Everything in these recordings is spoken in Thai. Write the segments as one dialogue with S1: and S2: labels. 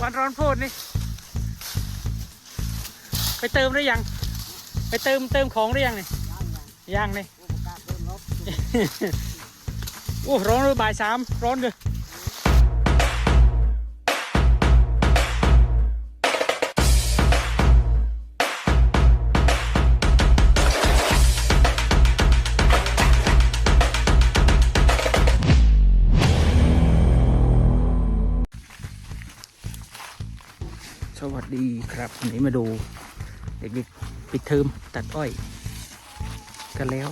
S1: ควันร้อนโพดนี่ ไปเติมหรือยัง ไปเติมเติมของหรือยังนี่
S2: ย่างย่าง
S1: ยังนี่
S2: โอ้ประกาศเติมรถ
S1: โอ้ร้อนเลยบ่ายสามร้อนเลย ครับวันนี้มาดูเด็กๆปิดเทอมตัดอ้อยกันแล้ว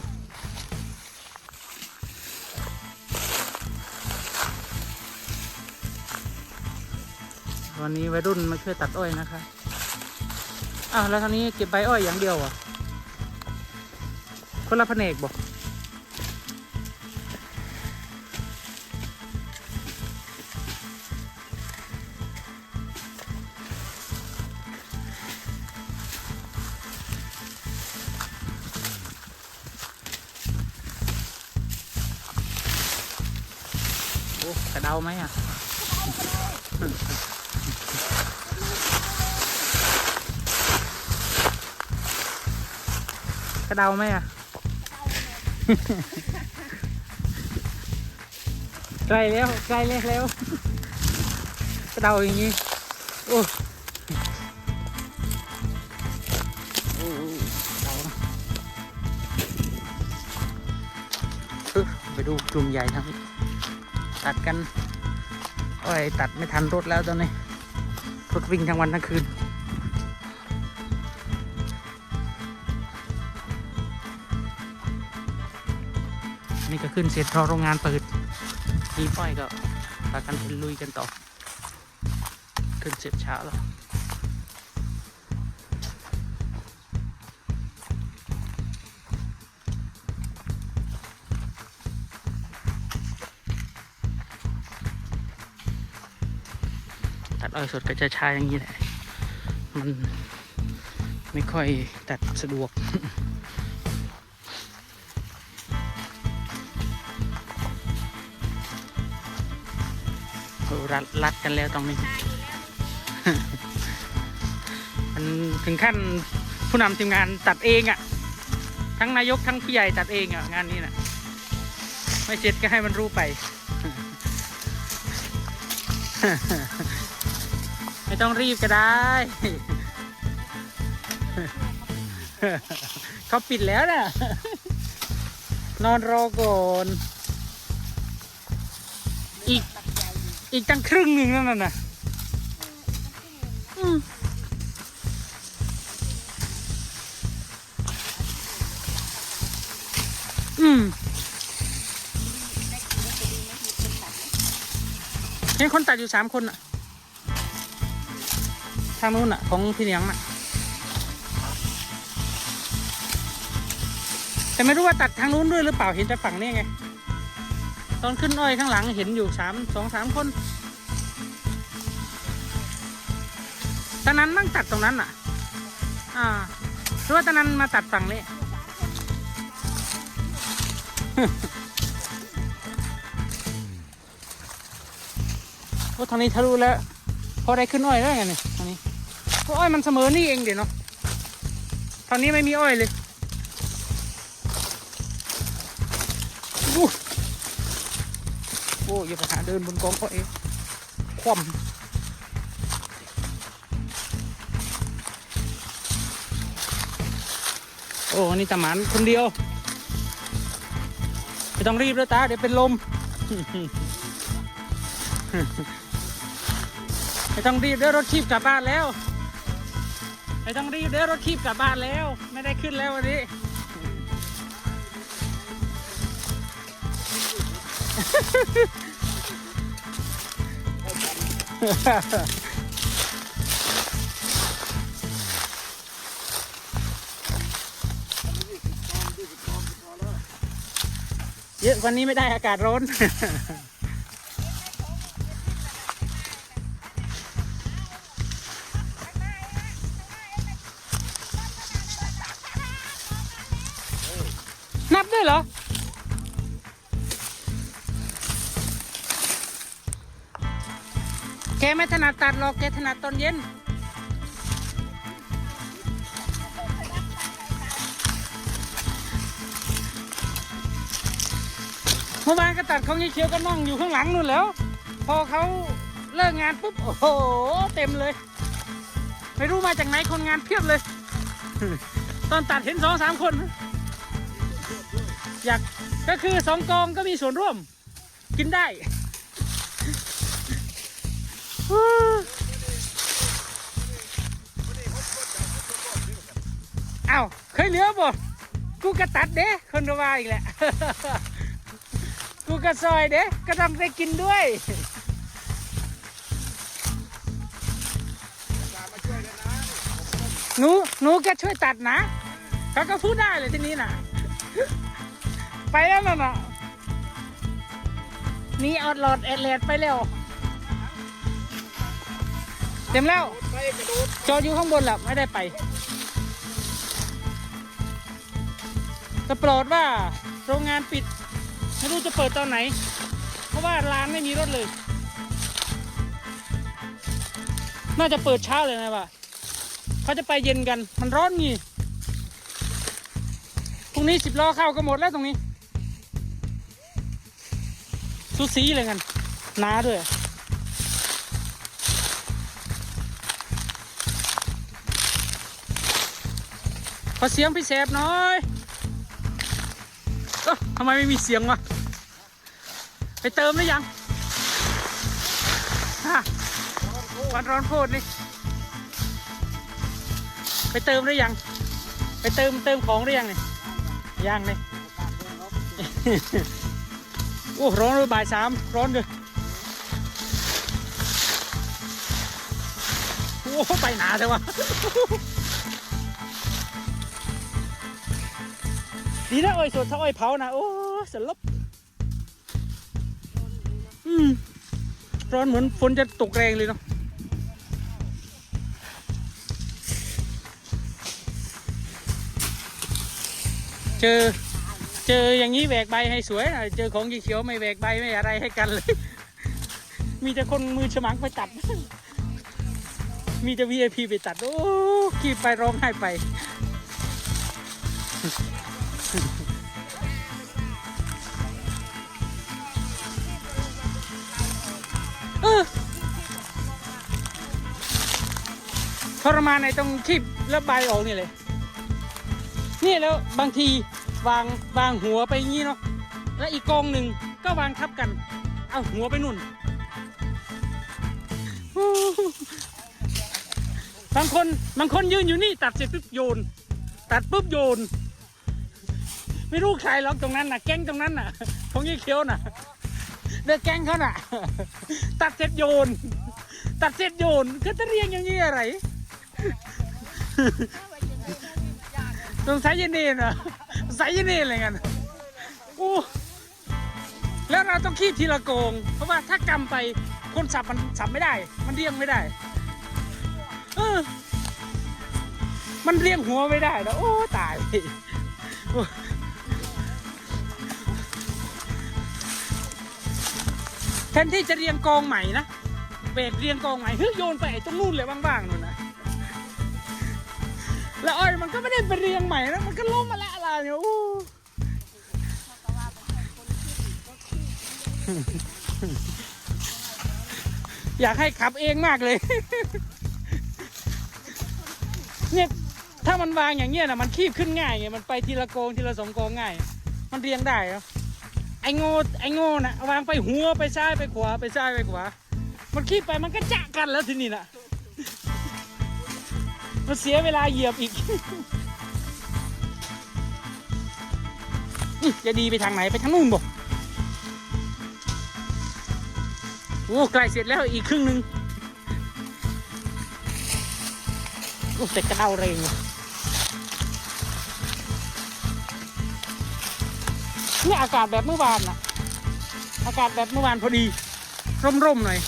S1: วันนี้วัยรุ่นมาช่วยตัดอ้อยนะคะอ้าวแล้วทางนี้เก็บใบอ้อยอย่างเดียวอะคนละแผนกบอก กระเดาไหมอะกระเดาไหมอะใกล้แล้วใกล้แล้วแล้วกระเดาอย่างนี้โอ้โอ้กระเดานะปึ๊บไปดูกลุ่มใหญ่ทั้ง ตัดกันโอ้ยตัดไม่ทันรถแล้วตอนนี้รถวิ่งทั้งวันทั้งคืน นี่ก็ขึ้นเสร็จรอโรงงานเปิดมีป้อยก็พากันไปลุยกันต่อ ขึ้นเสร็จเช้าแล้ว ตัดอ้อยสดก็จะช้าอย่างนี้แหละ มันไม่ค่อยตัดสะดวกรัดรัดกันแล้วตรงนี้ มันถึงขั้นผู้นำทีมงานตัดเองอะ่ะ ทั้งนายกทั้งผู้ใหญ่ตัดเองอะ่ะ งานนี้นะ่ะ ไม่เสร็จก็ให้มันรู้ไป ไม่ต้องรีบก็ได้ เขาปิดแล้วนะนอนรอก่อนอีก อีกตั้งครึ่งหนึ่งนั่นน่ะอืมอืมเห็นคนตัดอยู่สามคนน่ะ ทางนู้นน่ะ ของพี่เลี้ยงน่ะ แต่ไม่รู้ว่าตัดทางนู้นด้วยหรือเปล่าเห็นแต่ฝั่งนี้ไง ตอนขึ้นอ้อยข้างหลังเห็นอยู่สามสองสามคนตอนนั้นนั่งตัดตรงนั้นอะ อ่าหรือว่าตอนนั้นมาตัดฝั่งนี้โอ้ทางนี้ทะลุแล้ว พอได้ขึ้นอ้อยแล้วไงเนี่ยทางนี้อ้อยมันเสมอนี่เองเดี๋ยวเนาะทางนี้ไม่มีอ้อยเลยอู้โอ้ยอย่าไปหาเดินบนกองอ้อยคว่ำโอ้นี่ตาหมานคนเดียวไม่ต้องรีบแล้วตาเดี๋ยวเป็นลม ไม่ต้องรีบเดี๋ยวรถชีพกลับบ้านแล้วไม่ต้องรีบเดี๋ยวรถชีพกลับบ้านแล้ว ไม่ได้ขึ้นแล้ววันนี้เยอะกวันนี้ไม่ได้อากาศร้อน นับด้วยเหรอ แกไม่ถนัดตัดหรอกแกถนัดตอนเย็น เมื่อวานก็ตัดเของยายเขียวก็นั่งอยู่ข้างหลังนู่นแล้ว พอเขาเลิกงานปุ๊บ โอ้โห เต็มเลย ไม่รู้มาจากไหนคนงานเพียบเลย ตอนตัดเห็นสองสามคน อยากก็คือสองกองก็มีส่วนร่วม กินได้เอ้าเคยเหลือบ่กูกระตัดเด้คนก็ว่าอีกแหละ กูกระซอยเด้ก็ต้องได้กินด้วยหนูหนูแกช่วยตัดนะเขาก็พูดได้เลยทีนี้นะ ไปแล้วน่ะน่ะนี่เอาหลอดแอดเลดไปแล้ว เต็มแล้วจออยู่ข้างบนแหละไม่ได้ไปจะโปรดว่าโรงงานปิด ไม่รู้จะเปิดตอนไหน เพราะว่าร้านไม่มีรถเลย น่าจะเปิดเช้าเลยนะว่าเขาจะไปเย็นกัน มันร้อนงี้พรุ่งนี้สิบล้อเข้าก็หมดแล้วตรงนี้ สูสีเลยกันหนาด้วยขอเสียงพี่แสบหน่อยเอ้าทำไมไม่มีเสียงวะ ไปเติมหรือยังฮะวันร้อนโพดนี่ ไปเติมหรือยัง ไปเติมเติมของหรือยังนี่ยังนี่ โอ้ร้อนเลยบ่ายสามร้อนเลยโอ้ไปหนาเถอะวะดีนะอ้อยสดถ้าอ้อยเผานะโอ้สลบอืมร้อนเหมือนฝนจะตกแรงเลยเนาะเจอ เจออย่างนี้แหวกใบให้สวยน่อยเจอของเขียวไม่แหวกใบไม่อะไรให้กันเลย มีแต่คนมือฉมังไปตัด มีแต่ VIP ไปตัด โอ้ขี้ไปร้องไห้ไป เออทรมานในตรงคีบแล้วใบออกนี่เลย นี่แล้วบางที วางวางหัวไปงี้เนาะแล้วอีกกองหนึ่งก็วางทับกัน เอาหัวไปนุ่นบางคนบางคนยืนอยู่นี่ตัดเสร็จปุ๊บโยน ตัดปุ๊บโยน ไม่รู้ใครหรอกตรงนั้นน่ะ แก๊งตรงนั้นน่ะของยี่เขียวน่ะเด็กแก๊งเขาน่ะ ตัดเสร็จโยน ตัดเสร็จโยนก็จะเรียงอย่างนี้อะไรสงสัยเยนเนนอะ สงสัยเยนเนนอะไรกันโอ้แล้วเราต้องคีบทีละโกง เพราะว่าถ้ากำไปคนสับมันสับไม่ได้ มันเรียงไม่ได้ เออ มันเรียงหัวไม่ได้แล้วโอ้ตายแทนที่จะเรียงกองใหม่นะเบรกเรียงกองใหม่เฮ้ยโยนไปไอ้ตรงนู่นเลยว่างๆนู่นนะแล้วอ้อยมันก็ไม่ได้ไปเรียงใหม่นะมันก็ล้มมาแล้ว อะไรเนี่ยโอ้อยากให้ขับเองมากเลย เนี่ยถ้ามันวางอย่างเงี้ยนะมันคีบขึ้นง่ายไงมันไปทีละโกงทีละสองโกงง่าย มันเรียงได้เนาะไอ้โง่ไอ้โง่นะวางไปหัวไปซ้ายไปขวาไปซ้ายไปขวา มันคีบไปมันก็จะกันแล้วทีนี้นะมันเสียเวลาเหยียบอีก จะดีไปทางไหนไปทางนู่นบ่โอ้ใกล้เสร็จแล้วอีกครึ่งหนึ่งโอ้แต่กระเดาแรงว่ะเนี่อากาศแบบเมื่อวานน่ะ อากาศแบบเมื่อวานพอดี ร่มๆหน่อย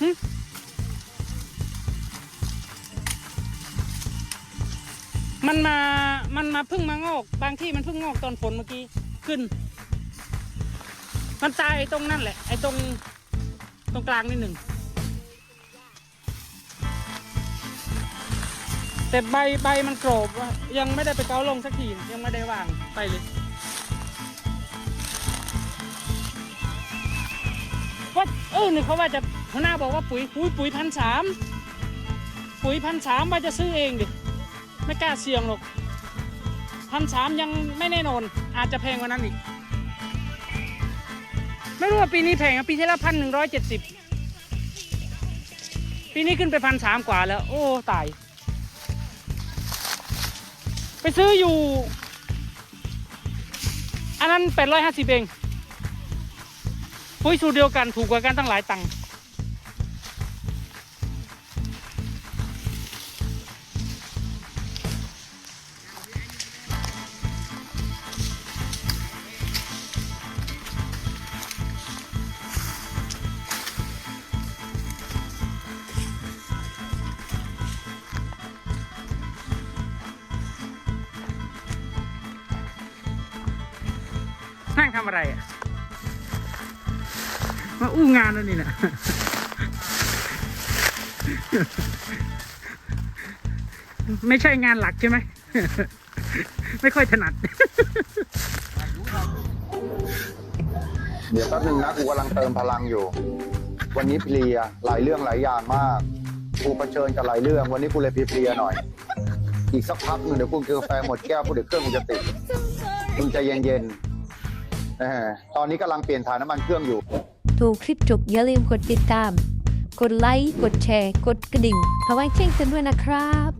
S1: มัันมา มันมาเพิ่งมางอก บางที่มันเพิ่งงอกตอนฝนเมื่อกี้ขึ้น มันตายไอ้ตรงนั่นแหละ ไอ้ตรงตรงกลางนิดหนึ่ง แต่ใบใบมันกรอบว่ายังไม่ได้ไปเกาลงสักทียังไม่ได้วางไปเลยว่าเออนี่เขาว่าจะหัวหน้าบอกว่าปุ๋ยปุ๋ยปุ๋ยพันสามปุ๋ยพันสามว่าจะซื้อเองดิ ไม่กล้าเสี่ยงหรอกพันสามยังไม่แน่นอน อาจจะแพงกว่านั้นอีก ไม่รู้ว่าปีนี้แพงอะปีที่แล้วพันหนึ่งร้อยเจ็ดสิบปีนี้ขึ้นไปพันสามกว่าแล้ว โอ้ ตาย ไปซื้ออยู่ อันนั้นแปดร้อยห้าสิบเองปุ๋ยสูตรเดียวกันถูกกว่ากันตั้งหลายตังค์ นั่งทำอะไรอะมาอู้งานแล้วนี่นะไม่ใช่งานหลักใช่ไหม ไม่ค่อยถนัด
S2: เดี๋ยวแป๊บนึงนะกูกำลังเติมพลังอยู่ วันนี้เพลียหลายเรื่องหลายอย่างมากกูเผชิญกับหลายเรื่อง วันนี้กูเลยเพลียๆหน่อย อีกสักพักหนึ่งเดี๋ยวกูกินกาแฟหมดแก้วกูเดี๋ยวเครื่องกูจะติดมึงใจเย็นๆ ตอนนี้กำลังเปลี่ยนถ่านน้ำมันเครื่องอยู่
S3: ถูกคลิปจบอย่าลืมกดติดตาม กดไลค์ กดแชร์ กดกระดิ่งเพื่อไว้แจ้งเตือนด้วยนะครับ